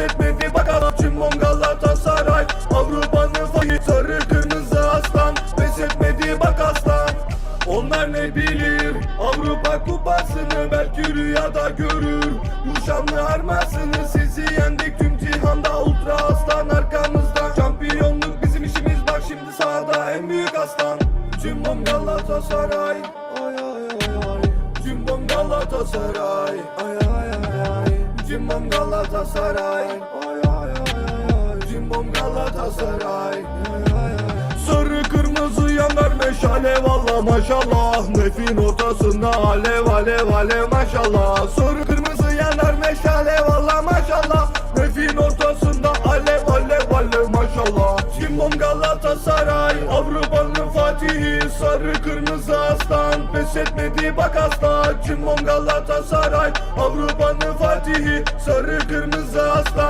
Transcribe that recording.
pes etmedi bakalım Cimbom Galatasaray Avrupa'nın fayı sarı kırmızı aslan. Pes etmedi bak aslan. Onlar ne bilir? Avrupa kupasını belki rüyada görür. Bu şanlı armasını sizi yendik. Tüm cihanda Ultra aslan arkamızda. Şampiyonluk bizim işimiz. Bak şimdi sahada en büyük aslan. Cimbom Galatasaray Ay ay ay ay. Cimbom Galatasaray Ay ay ay ay Cimbom Galatasaray. Ay ay ay ay. Cimbom Galatasaray. Ay ay ay Sarı kırmızı yanar meşale. Valla maşallah Nefin ortasında alev alev alev maşallah. Sarı kırmızı yanar meşale. Valla maşallah Nefin ortasında alev alev alev maşallah. Cimbom Galatasaray Avrupa'nın fatihi. Sarı kırmızı aslan Pes etmedi bak asla. Cimbom Galatasaray Avrupa'nın fatihi Sarı kırmızı aslan